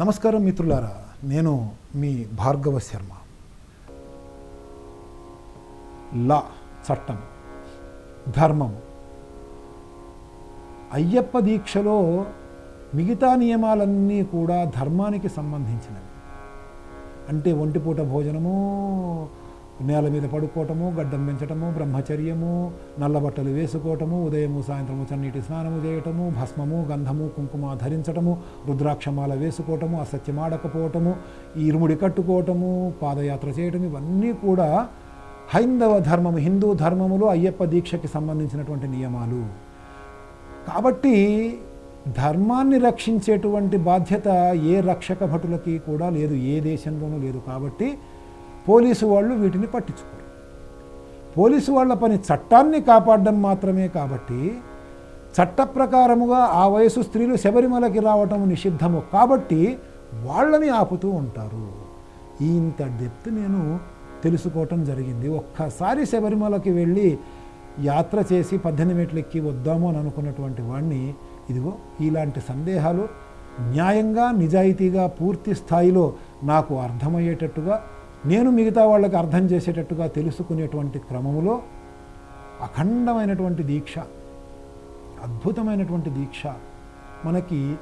నమస్కారం మిత్రులారా నేను మీ భార్గవ శర్మ. లా చట్టం ధర్మం. అయ్యప్ప దీక్షలో మిగతా నియమాలన్నీ కూడా ధర్మానికి సంబంధించినవి. అంటే ఒంటిపూట భోజనము నేల మీద పడుకోవటము గడ్డం పెంచటము బ్రహ్మచర్యము నల్ల బట్టలు వేసుకోవటము ఉదయము సాయంత్రము చన్నీటి స్నానము చేయటము భస్మము గంధము కుంకుమ ధరించటము రుద్రాక్షమాల వేసుకోవటము అసత్యమాడకపోవటము ఇరుముడి కట్టుకోవటము పాదయాత్ర చేయటం ఇవన్నీ కూడా హైందవ ధర్మము హిందూ ధర్మములో అయ్యప్ప దీక్షకి సంబంధించినటువంటి నియమాలు. కాబట్టి ధర్మాన్ని రక్షించేటువంటి బాధ్యత ఏ రక్షక భటులకి కూడా లేదు ఏ దేశంలోనూ లేదు. కాబట్టి పోలీసు వాళ్ళు వీటిని పట్టించుకోరు. పోలీసు వాళ్ళ పని చట్టాన్ని కాపాడడం మాత్రమే కాబట్టి చట్ట ప్రకారముగా ఆ వయసు స్త్రీలు శబరిమలకి రావటం నిషిద్ధము కాబట్టి వాళ్ళని ఆపుతూ ఉంటారు. ఇంత డెప్త్ నేను తెలుసుకోవటం జరిగింది. ఒక్కసారి శబరిమలకి వెళ్ళి యాత్ర చేసి పద్దెనిమిది మెట్లు ఎక్కి వద్దాము అని అనుకున్నటువంటి వాడిని ఇదిగో ఇలాంటి సందేహాలు న్యాయంగా నిజాయితీగా పూర్తి స్థాయిలో నాకు అర్థమయ్యేటట్టుగా నేను మిగతా వాళ్ళకి అర్థం చేసేటట్టుగా తెలుసుకునేటువంటి క్రమములో అఖండమైనటువంటి దీక్ష అద్భుతమైనటువంటి దీక్ష మనకి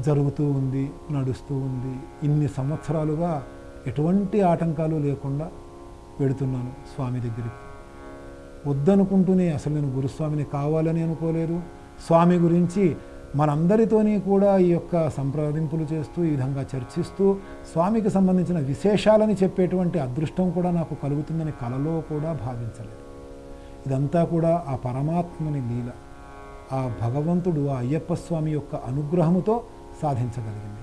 జరుగుతూ ఉంది నడుస్తూ ఉంది. ఇన్ని సంవత్సరాలుగా ఎటువంటి ఆటంకాలు లేకుండా పెడుతున్నాను స్వామి దగ్గరికి. వద్దనుకుంటూనే అసలు నేను గురుస్వామిని కావాలని అనుకోలేదు. స్వామి గురించి మనందరితోని కూడా ఈ యొక్క సంప్రదింపులు చేస్తూ ఈ విధంగా చర్చిస్తూ స్వామికి సంబంధించిన విశేషాలని చెప్పేటువంటి అదృష్టం కూడా నాకు కలుగుతుందని కలలో కూడా భావించలేదు. ఇదంతా కూడా ఆ పరమాత్మని లీల. ఆ భగవంతుడు ఆ అయ్యప్ప స్వామి యొక్క అనుగ్రహముతో సాధించగలిగింది.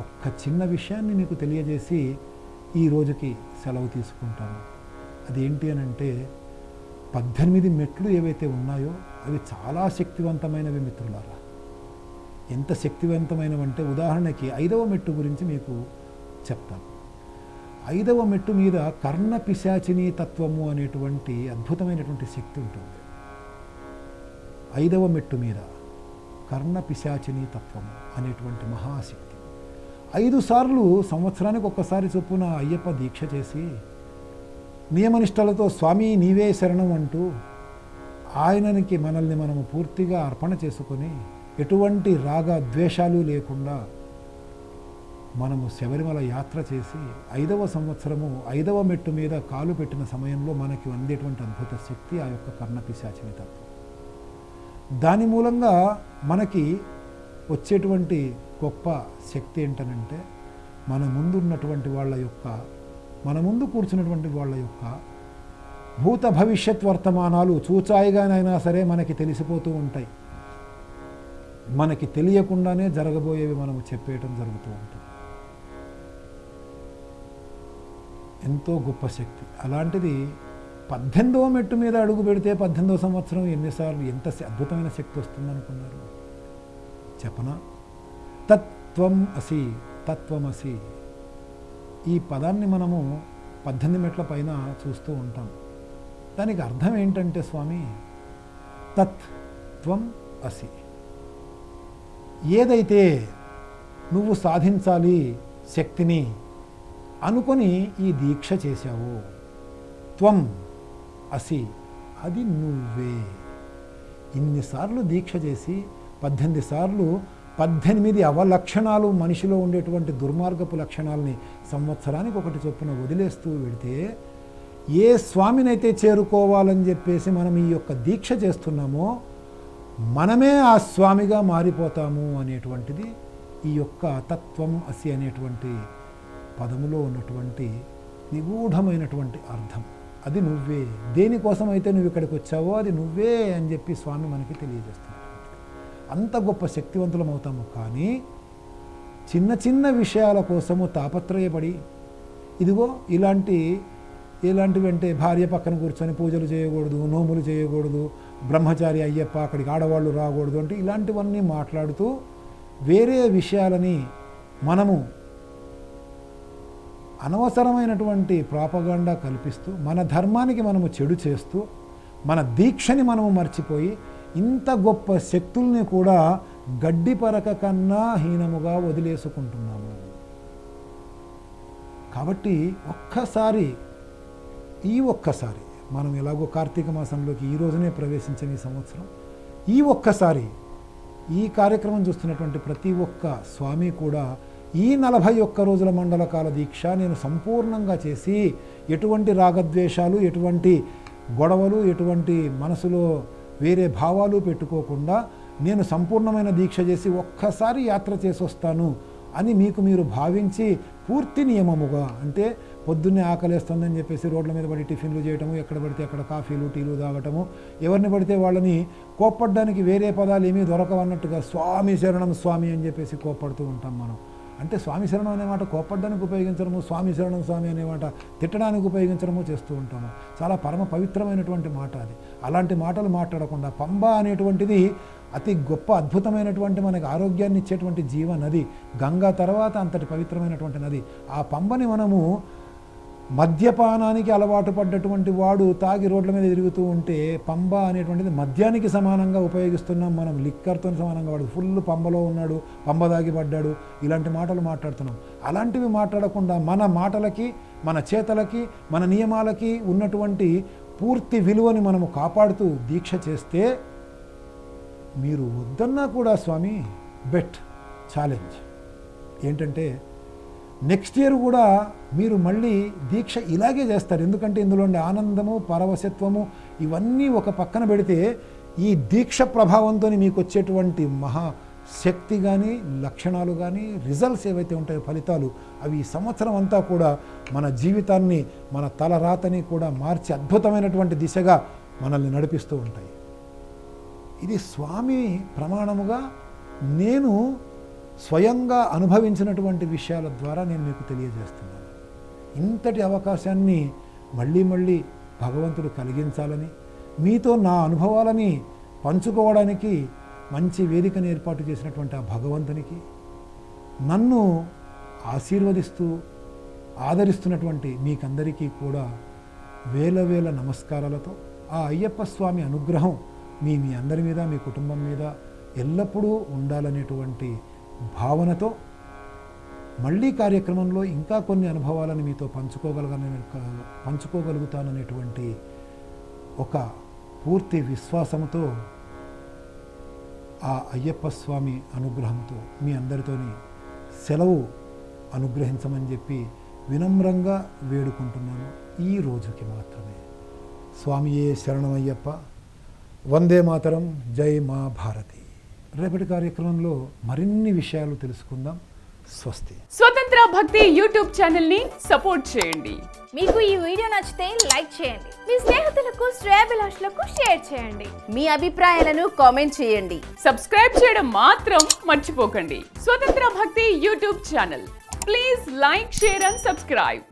ఒక్క చిన్న విషయాన్ని మీకు తెలియజేసి ఈ రోజుకి సెలవు తీసుకుంటాను. అదేంటి అని అంటే పద్దెనిమిది మెట్లు ఏవైతే ఉన్నాయో అవి చాలా శక్తివంతమైనవి మిత్రులారా. ఎంత శక్తివంతమైనవంటే ఉదాహరణకి ఐదవ మెట్టు గురించి మీకు చెప్తాను ఐదవ మెట్టు మీద కర్ణ పిశాచిని తత్వము అనేటువంటి అద్భుతమైనటువంటి శక్తి ఉంటుంది. ఐదవ మెట్టు మీద కర్ణ పిశాచిని తత్వము అనేటువంటి మహాశక్తి. ఐదు సార్లు సంవత్సరానికి ఒక్కసారి చొప్పున అయ్యప్ప దీక్ష చేసి నియమనిష్టలతో స్వామి నీవే శరణం అంటూ ఆయననికి మనల్ని మనము పూర్తిగా అర్పణ చేసుకొని ఎటువంటి రాగ ద్వేషాలు లేకుండా మనము శబరిమల యాత్ర చేసి ఐదవ సంవత్సరము ఐదవ మెట్టు మీద కాలు పెట్టిన సమయంలో మనకి అందేటువంటి అద్భుత శక్తి ఆ యొక్క కర్ణపిశాచిని తత్వం. దాని మూలంగా మనకి వచ్చేటువంటి గొప్ప శక్తి ఏంటనంటే మన ముందున్నటువంటి వాళ్ళ యొక్క మన ముందు కూర్చున్నటువంటి వాళ్ళ యొక్క భూత భవిష్యత్ వర్తమానాలు చూచాయిగానైనా సరే మనకి తెలిసిపోతూ ఉంటాయి. మనకి తెలియకుండానే జరగబోయేవి మనము చెప్పేయటం జరుగుతూ ఉంటుంది. ఎంతో గొప్ప శక్తి. అలాంటిది పద్దెనిమిదవ మెట్టు మీద అడుగు పెడితే పద్దెనిమిదవ సంవత్సరం ఎన్నిసార్లు ఎంత అద్భుతమైన శక్తి వస్తుందనుకున్నారు చెప్పనా? తత్వం అసి తత్వం అసి. ఈ పదాన్ని మనము పద్దెనిమిది మెట్ల పైన చూస్తూ ఉంటాం. దానికి అర్థం ఏంటంటే స్వామి తత్ త్వం అసి. ఏదైతే నువ్వు సాధించాలి శక్తిని అనుకొని ఈ దీక్ష చేశావు త్వం అసి అది నువ్వే. ఇన్నిసార్లు దీక్ష చేసి పద్దెనిమిది సార్లు పద్దెనిమిది అవలక్షణాలు మనిషిలో ఉండేటువంటి దుర్మార్గపు లక్షణాలని సంవత్సరానికి ఒకటి చొప్పున వదిలేస్తూ వెడితే ఏ స్వామినైతే చేరుకోవాలని చెప్పేసి మనం ఈ యొక్క దీక్ష చేస్తున్నామో మనమే ఆ స్వామిగా మారిపోతాము అనేటువంటిది ఈ యొక్క తత్వం అసి అనేటువంటి పదములో ఉన్నటువంటి నిగూఢమైనటువంటి అర్థం. అది నువ్వే. దేనికోసం అయితే నువ్వు ఇక్కడికి వచ్చావో అది నువ్వే అని చెప్పి స్వామి మనకి తెలియజేస్తున్నాడు అంత గొప్ప శక్తివంతులం అవుతాము కానీ చిన్న చిన్న విషయాల కోసము తాపత్రయపడి ఇదిగో ఇలాంటి ఇలాంటివి అంటే భార్య పక్కన కూర్చొని పూజలు చేయకూడదు నోములు చేయకూడదు బ్రహ్మచారి అయ్యప్ప అక్కడికి ఆడవాళ్ళు రాకూడదు అంటే ఇలాంటివన్నీ మాట్లాడుతూ వేరే విషయాలని మనము అనవసరమైనటువంటి ప్రాపగండా కల్పిస్తూ మన ధర్మానికి మనము చెడు చేస్తూ మన దీక్షని మనము మర్చిపోయి ఇంత గొప్ప శక్తుల్ని కూడా గడ్డి పరక కన్నా హీనముగా వదిలేసుకుంటున్నాము. కాబట్టి ఒక్కసారి ఈ ఒక్కసారి మనం ఎలాగో కార్తీక మాసంలోకి ఈ రోజునే ప్రవేశించిన ఈ సంవత్సరం. ఈ ఒక్కసారి ఈ కార్యక్రమం చూస్తున్నటువంటి ప్రతి ఒక్క స్వామి కూడా ఈ నలభై ఒక్క రోజుల మండల కాల దీక్ష నేను సంపూర్ణంగా చేసి ఎటువంటి రాగద్వేషాలు ఎటువంటి గొడవలు ఎటువంటి మనసులో వేరే భావాలు పెట్టుకోకుండా నేను సంపూర్ణమైన దీక్ష చేసి ఒక్కసారి యాత్ర చేసి వస్తాను అని మీకు మీరు భావించి పూర్తి నియమముగా అంటే పొద్దున్నే ఆకలేస్తుందని చెప్పేసి రోడ్ల మీద పడి టిఫిన్లు చేయటము ఎక్కడ పడితే అక్కడ కాఫీలు టీలు తాగటము ఎవరిని పడితే వాళ్ళని కోప్పడ్డానికి వేరే పదాలు ఏమీ దొరకవన్నట్టుగా స్వామి శరణం స్వామి అని చెప్పేసి కోప్పడుతూ ఉంటాం మనం. అంటే స్వామి శరణం అనే మాట కోప్పడ్డానికి ఉపయోగించడము స్వామి శరణం స్వామి అనే మాట తిట్టడానికి ఉపయోగించడము చేస్తూ ఉంటాము. చాలా పరమ పవిత్రమైనటువంటి మాట అది. అలాంటి మాటలు మాట్లాడకుండా పంబ అనేటువంటిది అతి గొప్ప అద్భుతమైనటువంటి మనకి ఆరోగ్యాన్ని ఇచ్చేటువంటి జీవ నది గంగా తర్వాత అంతటి పవిత్రమైనటువంటి నది. ఆ పంబని మనము మద్యపానానికి అలవాటు పడ్డటువంటి వాడు తాగి రోడ్ల మీద తిరుగుతూ ఉంటే పంబ అనేటువంటిది మద్యానికి సమానంగా ఉపయోగిస్తున్నాం మనం లిక్కర్తో సమానంగా వాడు ఫుల్ పంబలో ఉన్నాడు పంబ దాగి పడ్డాడు ఇలాంటి మాటలు మాట్లాడుతున్నాం. అలాంటివి మాట్లాడకుండా మన మాటలకి మన చేతలకి మన నియమాలకి ఉన్నటువంటి పూర్తి విలువని మనము కాపాడుతూ దీక్ష చేస్తే మీరు వద్దన్నా కూడా స్వామి బెట్ ఛాలెంజ్. ఏంటంటే నెక్స్ట్ ఇయర్ కూడా మీరు మళ్ళీ దీక్ష ఇలాగే చేస్తారు. ఎందుకంటే ఇందులో ఉండే ఆనందము పరవశత్వము ఇవన్నీ ఒక పక్కన పెడితే ఈ దీక్ష ప్రభావంతో మీకు వచ్చేటువంటి మహా శక్తి కానీ లక్షణాలు కానీ రిజల్ట్స్ ఏవైతే ఉంటాయో ఫలితాలు అవి ఈ సంవత్సరం అంతా కూడా మన జీవితాన్ని మన తలరాతని కూడా మార్చి అద్భుతమైనటువంటి దిశగా మనల్ని నడిపిస్తూ ఉంటాయి. ఇది స్వామి ప్రమాణముగా నేను స్వయంగా అనుభవించినటువంటి విషయాల ద్వారా నేను మీకు తెలియజేస్తున్నాను. ఇంతటి అవకాశాన్ని మళ్ళీ మళ్ళీ భగవంతుడు కలిగించాలని మీతో నా అనుభవాలని పంచుకోవడానికి మంచి వేదికను ఏర్పాటు చేసినటువంటి ఆ భగవంతునికి నన్ను ఆశీర్వదిస్తూ ఆదరిస్తున్నటువంటి మీకందరికీ కూడా వేల వేల నమస్కారాలతో ఆ అయ్యప్ప స్వామి అనుగ్రహం మీ మీ అందరి మీద మీ కుటుంబం మీద ఎల్లప్పుడూ ఉండాలనేటువంటి భావనతో మళ్ళీ కార్యక్రమంలో ఇంకా కొన్ని అనుభవాలను మీతో పంచుకోగలగనే పంచుకోగలుగుతాననేటువంటి ఒక పూర్తి విశ్వాసంతో ఆ అయ్యప్ప స్వామి అనుగ్రహంతో మీ అందరితోని సెలవు అనుగ్రహించమని చెప్పి వినమ్రంగా వేడుకుంటున్నాను. ఈ రోజుకి మాత్రమే. స్వామియే శరణమయ్యప్ప. వందే మాతరం. జై మా భారతి. రేపటి కార్యక్రమంలో మరిన్ని విషయాలు తెలుసుకుందాం. స్వస్తి. స్వతంత్ర భక్తి యూట్యూబ్ ఛానల్ని సపోర్ట్ చేయండి. మీకు ఈ వీడియో నచ్చితే లైక్ చేయండి. మీ స్నేహితులకు శ్రేయభిలాషులకు షేర్ చేయండి. మీ అభిప్రాయాలను కామెంట్ చేయండి. సబ్స్క్రైబ్ చేయడం మాత్రం మర్చిపోకండి. Swatantra Bhakti YouTube channel. Please like share and subscribe.